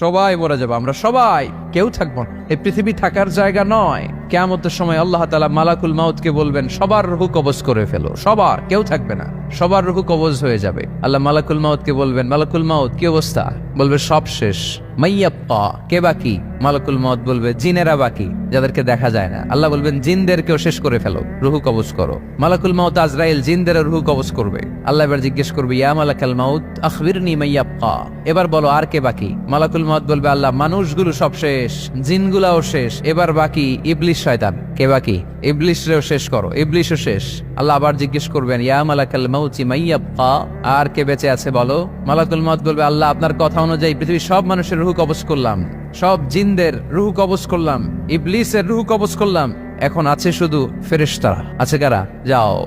সবাই মরে যাব আমরা সবাই কেউ থাকব না। এই পৃথিবী থাকার জায়গা নয়। কেমতের সময় আল্লাহ তালা মালাকুল মাউতকে বলবেন, সবার রুহু কবজ করে ফেলো। সবার, কেউ থাকবে না। সবার রুহু কবজ হয়ে যাবে। আল্লাহ মালাকুল মাউতকে বলবেন, মালাকুল মাউত, কি অবস্থা? বলবে, সব শেষ। মাইয়াপ্পা, কে বাকি? মালাকুল মাউত বলবে, জিনেরা বাকি, যাদেরকে দেখা যায় না। আল্লাহ বলবেন, জিনদেরকেও শেষ করে ফেলো, রুহু কবজ করো। মালাকুল মাউত আজরাইল জিনদের রুহু কবজ করবে। আল্লাহ এবার জিজ্ঞেস করবে, ইয়া মালাকাল মাউত, আখবিরনি মাইয়াপ্পা। এবার বলো, আর কে বাকি? মালাকুল মাউত বলবে, আল্লাহ, মানুষগুলো সব শেষ, জিনগুলাও শেষ, এবার বাকি, ইবলিশ শয়তান। কে বাকি ইবলিশরেও শেষ করো। ইবলিশও শেষ। আল্লাহ আবার জিজ্ঞেস করবেন, ইয়া মালাকাল মাউতি মাইয়াবকা আর কে বেঁচে আছে বলো? মালাকুল মত বলবে, আল্লাহ, আপনার কথা অনুযায়ী পৃথিবীর সব মানুষের রুহু কবজ করলাম। সব জিনদের রুহু কবজ করলাম। ইবলিসের রুহু কবজ করলাম। এখন আছে শুধু ফেরেশতারা। আছে কারা? যাও।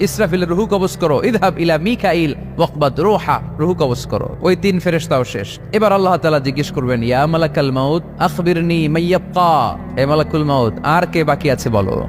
ইসরাফিলের রুহু কবজ করো। ইদহাব ইলা মিকাইল ওয়াকবাদ রুহা, রুহু কবজ করো। ওই তিন ফেরেশতাও শেষ। এবার আল্লাহ তাআলা জিজ্ঞেস করবেন, ইয়া মালাকাল মাউত, আখবিরনি মাইয়াবকা হে মালাকুল মাউত, আর কে বাকি আছে বলো?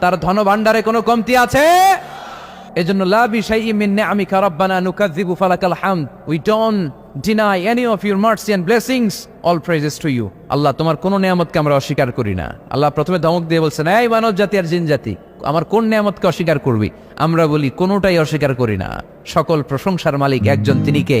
তার ধন ভান্ডারে কোনো কমতি আছে? এজন্য লা বিশাইইন মিন নিআমিকা রাব্বানা নুকাযযিবু ফালাকাল হামদ। We don't deny any of your mercy and blessings all praises to you Allah, তোমার কোন নিয়ামতকে আমরা অস্বীকার করি না। আল্লাহ প্রথমে ধমক দিয়ে বলছেন, এই মানব জাতি আর জিন জাতি, আমার কোন নিয়ামতকে অস্বীকার করবি? আমরা বলি, কোনোটাই অস্বীকার করি না। সকল প্রশংসার মালিক একজন, তিনি কে?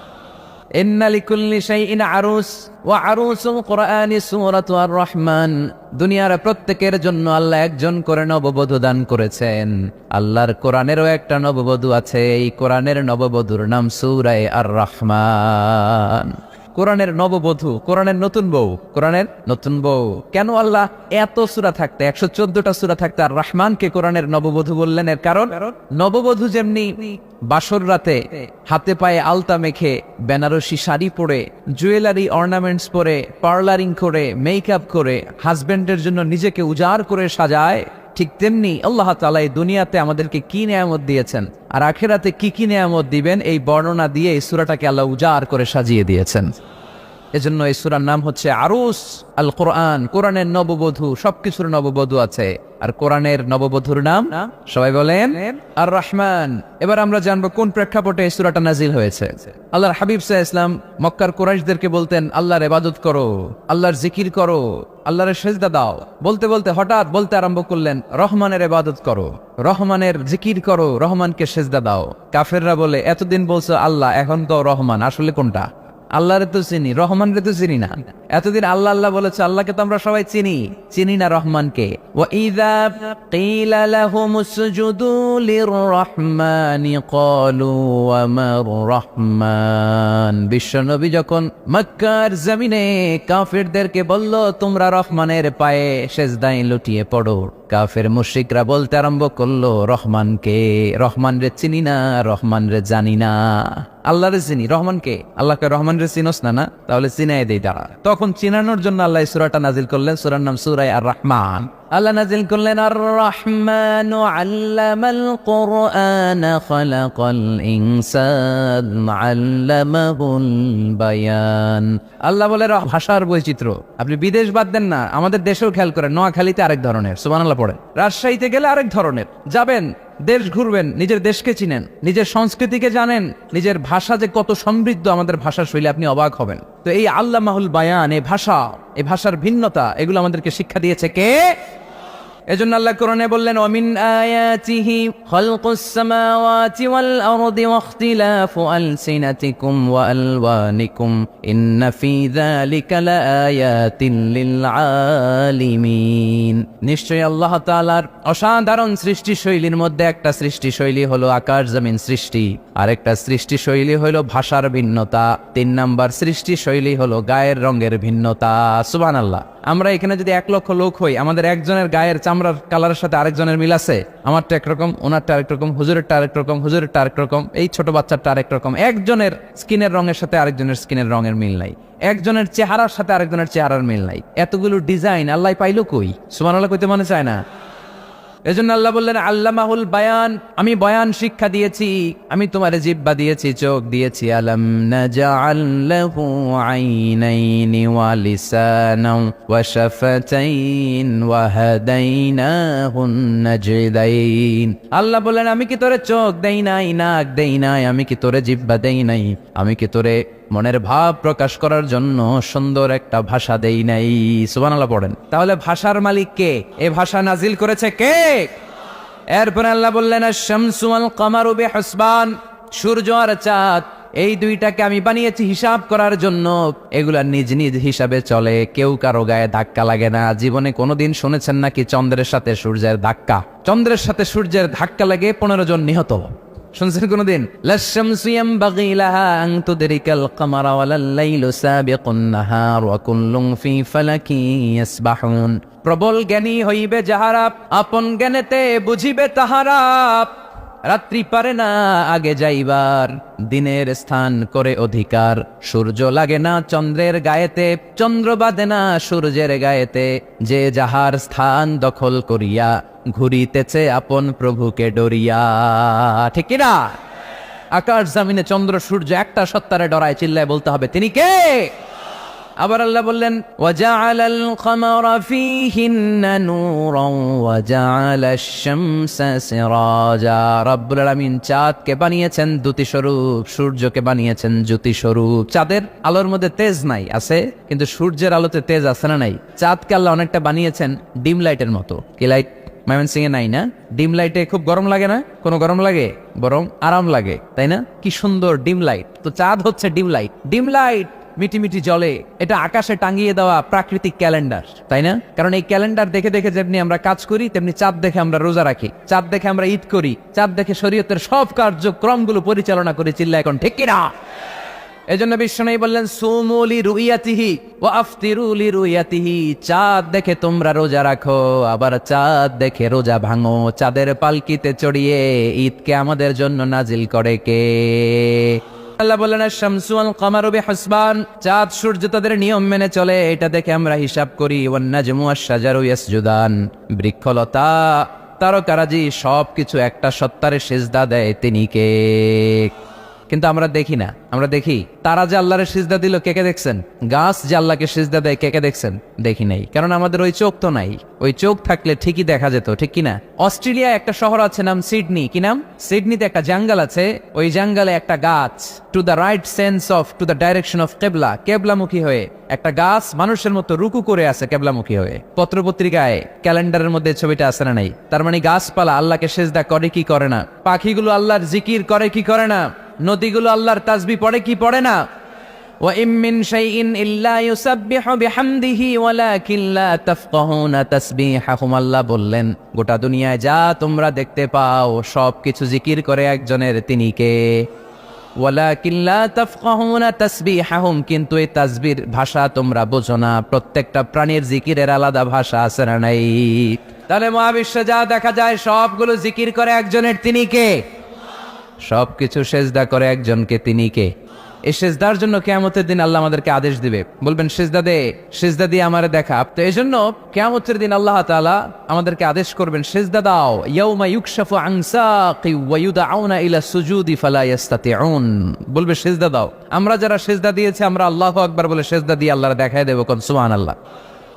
দুনিয়ার প্রত্যেকের জন্য আল্লাহ একজন করে নববধূ দান করেছেন। আল্লাহর কোরআনেরও একটা নববধূ আছে, এই কোরআনের নববধূর নাম সুরায় আর রহমান কোরআনের নববধূ, কোরআনের নতুন বউ, কোরআনের নতুন বউ। কেন আল্লাহ এত সুরা থাকতে, একশো চোদ্দটা সুরা থাকতে আর রহমানকে কোরআনের নববধূ বললেন? এর কারণ, নববধূ যেমনি বাসর রাতে হাতে পায়ে আলতা মেখে বেনারসি শাড়ি পরে, জুয়েলারি অর্নামেন্টস পরে, পার্লারিং করে, মেকআপ করে হাজবেন্ডের জন্য নিজেকে উজাড় করে সাজায় ঠিক তেমনি আল্লাহ তালা এই দুনিয়াতে আমাদেরকে কি নিয়ামত দিয়েছেন? আর আখেরাতে কি কি নিয়ামত দিবেন? এই বর্ণনা দিয়ে এই সুরাটাকে আল্লাহ উজাড় করে সাজিয়ে দিয়েছেন। এজন্য এই সুরার নাম হচ্ছে আরুস আল কোরআন কোরআনের নববধূ, সবকিছুর নববধূ আছে। আর কোরআনের নববধূর নাম সবাই বলেন আর রহমান এবার আমরা জানব কোন প্রেক্ষাপটে এই সুরাটা নাজিল হয়েছে। আল্লাহর হাবিব সাহ ইসলাম মক্কার কোরাইশদেরকে বলতেন, আল্লাহর এবাদত করো, আল্লাহর জিকির করো আল্লাহরের সেজদা দাও। বলতে বলতে হঠাৎ বলতে আরম্ভ করলেন, রহমানের এবাদত করো, রহমানের জিকির করো, রহমানকে সেজদা দাও। কাফেররা বলে, এতদিন বলছো আল্লাহ, এখন তো রহমান, আসলে কোনটা? আল্লাহরে তো চিনি, রহমানরে তো চিনি না। এতদিন আল্লাহ আল্লাহ বলেছে, আল্লাহকে তো আমরা সবাই চিনি। চিনি না রহমানকে। ও ইদা কিলা লাহুম সুজুদু লিররহমানি বিশ্বনবী যখন মক্কার জমিনে কাফিরদেরকে বলল, তোমরা রহমানের পায়ে সেজদায় লুটিয়ে পড়ো। কাফের মুশ্রিকরা বলতে আরম্ভ করল, রহমানকে রহমান রে চিনি না রহমান রে জানি না। আল্লাহ রে চিনি, রহমানকে? আল্লাহকে রহমান রে চিনোস না না? তাহলে চিনাই দেই তারা। তখন চিনানোর জন্য আল্লাহ সুরাটা নাজিল করলেন, সুরার নাম সুরাই আর রহমান আল্লাহ নাজিল করলেন আর রহমান আল্লামাল কোরআন, খালাকাল ইনসান, আল্লামাহুল বায়ান। আল্লাহ বলে ভাষার বৈচিত্র্য। আপনি বিদেশ বাদ দেন না, আমাদের দেশেও খেয়াল করেন, নোয়াখালীতে আরেক ধরনের, সুবহানাল্লাহ পড়ে রাজশাহীতে গেলে আরেক ধরনের, যাবেন, দেশ ঘুরবেন, নিজের দেশকে চিনেন, নিজের সংস্কৃতিকে জানেন, নিজের ভাষা যে কত সমৃদ্ধ আমাদের ভাষা শৈলী, আপনি অবাক হবেন। তো এই আল্লাহ মাহুল বায়ান, এই ভাষা, এই ভাষার ভিন্নতা, এগুলো আমাদেরকে শিক্ষা দিয়েছে কে? এজন্য আল্লাহ কোরআনে বললেন, ওমিন আয়াতিহি খালকুস সামাওয়াতি ওয়াল আরদি ওয়াখতিলাফু আলসিনাতিকুম ওয়া আলওয়ানিকুম। ইন্না ফি যালিকা লাআয়াতিন লিল আলিমিন নিশ্চয়ই আল্লাহ তাআলার অসাধারণ মধ্যে একটা হলো আকাশ জমিন সৃষ্টি। আরেকটা সৃষ্টি শৈলী হলো ভাষার ভিন্নতা। তিন নাম্বার সৃষ্টি শৈলী হলো গায়ের রঙের ভিন্নতা। সুবহানাল্লাহ। আমরা এখানে যদি এক লক্ষ লোক হই, আমাদের একজনের গায়ের চামড়ার কালারের সাথে আরেকজনের মিল আছে? আমারটা একরকম ওনারটা আরেক রকম, হুজুরেরটা আরেক রকম, হুজুরেরটা আরেক রকম, এই ছোট বাচ্চারটা আরেক রকম। একজনের স্কিনের রঙের সাথে আরেকজনের স্কিনের রঙের মিল নাই। একজনের চেহারার সাথে আরেকজনের চেহারার মিল নাই। এতগুলো ডিজাইন আল্লাহ পাইলো কই? সুমান আল্লাহ কইতে মনে চায় না? এজন্য আল্লাহ বললেন, আল্লামাহুল বায়ান, আমি বয়ান শিক্ষা দিয়েছি, আমি তোমার জিব্বা দিয়েছি, চোখ দিয়েছি। আলম নাজআল লাহু আইনাইনি ওয়া লিসানাও ওয়া শাফাতাইন ওয়া হাদাইনাহুন নাজদাইন। আল্লাহ বললেন, আমি কি তোরে চোখ দেই নাই, নাক দেই নাই? আমি কি তোরে জিব্বা দেই নাই? আমি কি তোরে মনের ভাব প্রকাশ করার জন্য সুন্দর একটা ভাষা দেই নাই। সুবহানাল্লাহ পড়েন। তাহলে ভাষার মালিক কে? এ ভাষা নাজিল করেছে কে? এরপরে আল্লাহ বললেন শামসু আল কামারু বিহসবান। সূর্য আর চাঁদ, এই দুইটাকে আমি বানিয়েছি হিসাব করার জন্য। এগুলা নিজ নিজ হিসাবে চলে। কেউ কারও গায়ে ধাক্কা লাগে না। জীবনে কোনোদিন শুনেছেন নাকি চন্দ্রের সাথে সূর্যের ধাক্কা? চন্দ্রের সাথে সূর্যের ধাক্কা লাগে পনেরো জন নিহত। শুনছেন কোনো দিন ইয়ামবাগি লাহা আন তুদরিকাল কামারা ওয়ালাল লাইলু সাবিকুন নাহার ওয়া কুল্লুন ফি প্রবল জ্ঞানী হইবে যাহারা, আপন জ্ঞানেতে বুঝিবে তাহারা। রাত্রি পারে না আগে যাইবার। দিনের স্থান করে অধিকার। সূর্য লাগে না চন্দ্রের গায়েতে। চন্দ্র বাদে না সূর্যের গায়েতে। যে যাহার স্থান দখল করিয়া, ঘুরিতেছে আপন প্রভুকে ডরিয়া। ঠিক না আকাশ জামিনে চন্দ্র সূর্য একটা সত্তারে ডরায়, চিল্লায় বলতে হবে, তিনি কে? আবার আল্লাহ বললেন وَجَعَلَ الْقَمَرَ فِيهِنَّ نُورًا وَجَعَلَ الشَّمْسَ سِرَاجًا রব্বুল আলামিন চাঁদকে বানিয়েছেন দ্যুতি স্বরূপ সূর্যকে বানিয়েছেন জ্যোতি স্বরূপ চাঁদের আলোর মধ্যে তেজ নাই আছে কিন্তু সূর্যের আলোতে তেজ আছে না নাই চাঁদকে আল্লাহ অনেকটা বানিয়েছেন ডিম লাইটের মতো কি লাইট ময়মনসিংহে নাই না ডিম লাইটে খুব গরম লাগে না কোনো গরম লাগে বরং আরাম লাগে তাই না কি সুন্দর ডিম লাইট তো চাঁদ হচ্ছে ডিম লাইট ডিম লাইট মিটি মিটি জলে, এটা আকাশে টাঙিয়ে দেওয়া প্রাকৃতিক ক্যালেন্ডার, তাই না? কারণ এই ক্যালেন্ডার দেখে দেখে যেমনি আমরা কাজ করি, তেমনি চাঁদ দেখে আমরা রোজা রাখি। চাঁদ দেখে আমরা ঈদ করি, চাঁদ দেখে শরীয়তের সব কার্যক্রমগুলো পরিচালনা করে, চিল্লা এখন, ঠিক কিনা? এজন্য বিষ্ণু বললেন সুমুলি রুইয়াতিহি ও আফতিরুলি রুইয়াতিহি। চাঁদ দেখে তোমরা রোজা রাখো, আবার চাঁদ দেখে রোজা ভাঙো। চাঁদের পালকিতে চড়িয়ে ঈদকে আমাদের জন্য নাজিল করে কে? আল্লাহ বললেন শামসুয়াল আল হাসবান চাঁদ, সূর্য তাদের নিয়ম মেনে চলে, এটা দেখে আমরা হিসাব করি ওয়ান নাজমু আশ-শাজারু ইয়াসজুদান। বৃক্ষলতা, তারকারাজি সবকিছু একটা সত্তারে সেজদা দেয়, তিনি কে? কিন্তু আমরা দেখি না। আমরা দেখি, তারা যে আল্লাহরের সিজদা দিল, কে কে দেখছেন? গাছ যে আল্লাহকে সিজদা দেয়, কে কে দেখছেন? দেখি নাই। কারণ আমাদের ওই চোখ তো নাই। ওই চোখ থাকলে ঠিকই দেখা যেত, ঠিক কিনা? অস্ট্রেলিয়া একটা শহর আছে, নাম সিডনি। কি নাম? সিডনিতে একটা জাঙ্গাল আছে। ওই জাঙ্গালে একটা গাছ to the right sense of to the direction of Qibla, কেবলামুখী হয়ে। একটা গাছ মানুষের মতো রুকু করে আছে কেবলামুখী হয়ে। পত্রপত্রিকায়, ক্যালেন্ডারের মধ্যে ছবিটা আছে না নাই? তার মানে গাছপালা আল্লাহকে সেজদা করে কি করে না? পাখিগুলো আল্লাহর জিকির করে কি করে না? নদীগুলো আল্লাহর তাসবি পড়ে কি পড়ে না وإن من شيء إلا يسبح بحمده ولكن لا تفقهون تسبيحهم আল্লাহ বললেন গোটা দুনিয়ায় যা তোমরা দেখতে পাও সব কিছু জিকির করে একজনের তিনি কে ওয়ালাকিন লা তাফকাহুনা তাসবিহাহুম কিন্তু এই তাসবির ভাষা তোমরা বোঝো না প্রত্যেকটা প্রাণীর জিকিরের আলাদা ভাষা আছে না নাই তাহলে মহাবিশ্বে যা দেখা যায় সবগুলো জিকির করে একজনের তিনি কে সবকিছু সেজদা করে একজনকে তিনি কে? এই সেজদার জন্য কেয়ামতের দিন আল্লাহ আমাদেরকে আদেশ দিবে। বলবেন, সেজদা দে, সেজদা দিয়ে আমারে দেখা। তো এই জন্য কেয়ামতের দিন আল্লাহ তাআলা আমাদেরকে আদেশ করবেন, সেজদা দাও। ইয়াউমা ইউকশাফু আন সাকি ওয়া ইউদআউনা ইলা সুজুদি ফালা ইয়াস্তাতিউন। বলবে, সেজদা দাও। আমরা যারা সেজদা দিয়েছি, আমরা আল্লাহ আকবার বলে সেজদা দিয়ে আল্লাহর দেখায় দেব কোন? সুবহানাল্লাহ।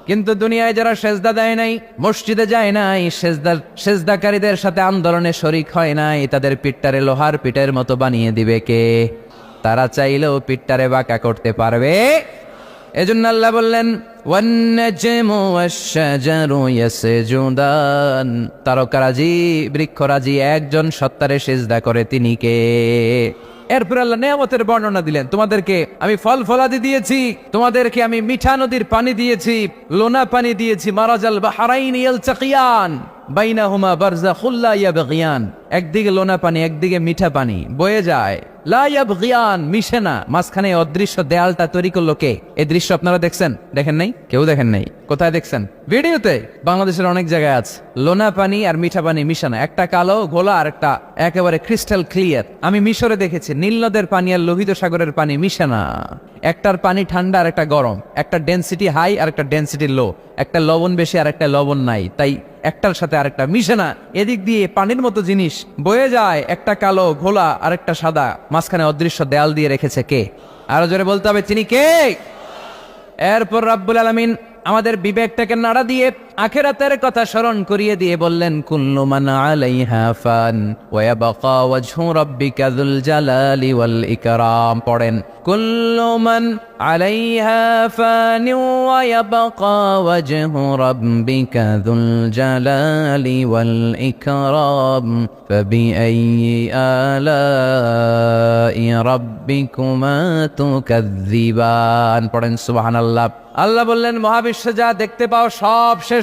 কিন্তু দুনিয়ায় যারা সেজদা দেয় নাই, মসজিদে যায় নাই, সেজদা, সেজদাকারীদের সাথে আন্দোলনে শরিক হয় নাই, তাদের পিঠটারে লোহার পিঠের মতো বানিয়ে দিবে কে? তারা চাইলেও পিঠটারে বাঁকা করতে পারবে। এজন্য আল্লাহ বললেন তারকারাজি, বৃক্ষরাজি একজন সত্তারে সেজদা করে তিনি কে? এরপর আল্লাহ নেয়ামতের বর্ণনা দিলেন, তোমাদেরকে আমি ফল ফলাদি দিয়েছি, তোমাদেরকে আমি মিঠা নদীর পানি দিয়েছি, লোনা পানি দিয়েছি, মারাজাল বাহারাইন ইয়ালতাকিয়ান বাইনাহুমা বারজাখুল্লা ইয়াবগিয়ান। একদিকে লোনা পানি, একদিকে মিঠা পানি। বয়ে যায়। লা ইয়াবগিয়ান, মিশে না। মাঝখানে অদৃশ্য দেয়ালটা তৈরি করল কে? এই দৃশ্য আপনারা দেখছেন? দেখেন নাই? কেউ দেখেন নাই? কোথায় দেখছেন? ভিডিওতে বাংলাদেশের অনেক জায়গায় আছে। লোনা পানি আর মিঠা পানি মিশানো। একটা কালো ঘোলা আর একটা একেবারে ক্রিস্টাল ক্লিয়ার আমি মিশরে দেখেছি। নীল নদের পানি আর লোহিত সাগরের পানি মিশে না। একটার পানি ঠান্ডা আর একটা গরম। একটা ডেন্সিটি হাই আর একটা ডেন্সিটি লো একটা লবণ বেশি আর একটা লবণ নাই। তাই একটার সাথে আরেকটা মিশে না। এদিক দিয়ে পানির মতো জিনিস। বয়ে যায় একটা কালো, ঘোলা, আরেকটা সাদা। মাঝখানে অদৃশ্য দেয়াল দিয়ে রেখেছে কে? আরও জোরে বলতে হবে চিনি কে? এরপর রাব্বুল আলমিন আমাদের বিবেকটাকে নাড়া দিয়ে আখেরাতের কথা স্মরণ করিয়ে দিয়ে বললেন কুল্লু মান আলাইহা ফান ওয়া ইয়াবকা ওয়াজহু রাব্বিকা যুল জালালি ওয়াল ইকরাম পড়েন কুল্লু মান আলাইহা ফান ওয়া ইয়াবকা ওয়াজহু রাব্বিকা যুল জালালি ওয়াল ইকরাম فبأي آلاء ربكما تكذبان পড়েন সুবহানাল্লাহ আল্লাহ বললেন মহাবিশ্বে যা দেখতে পাও সব শেষ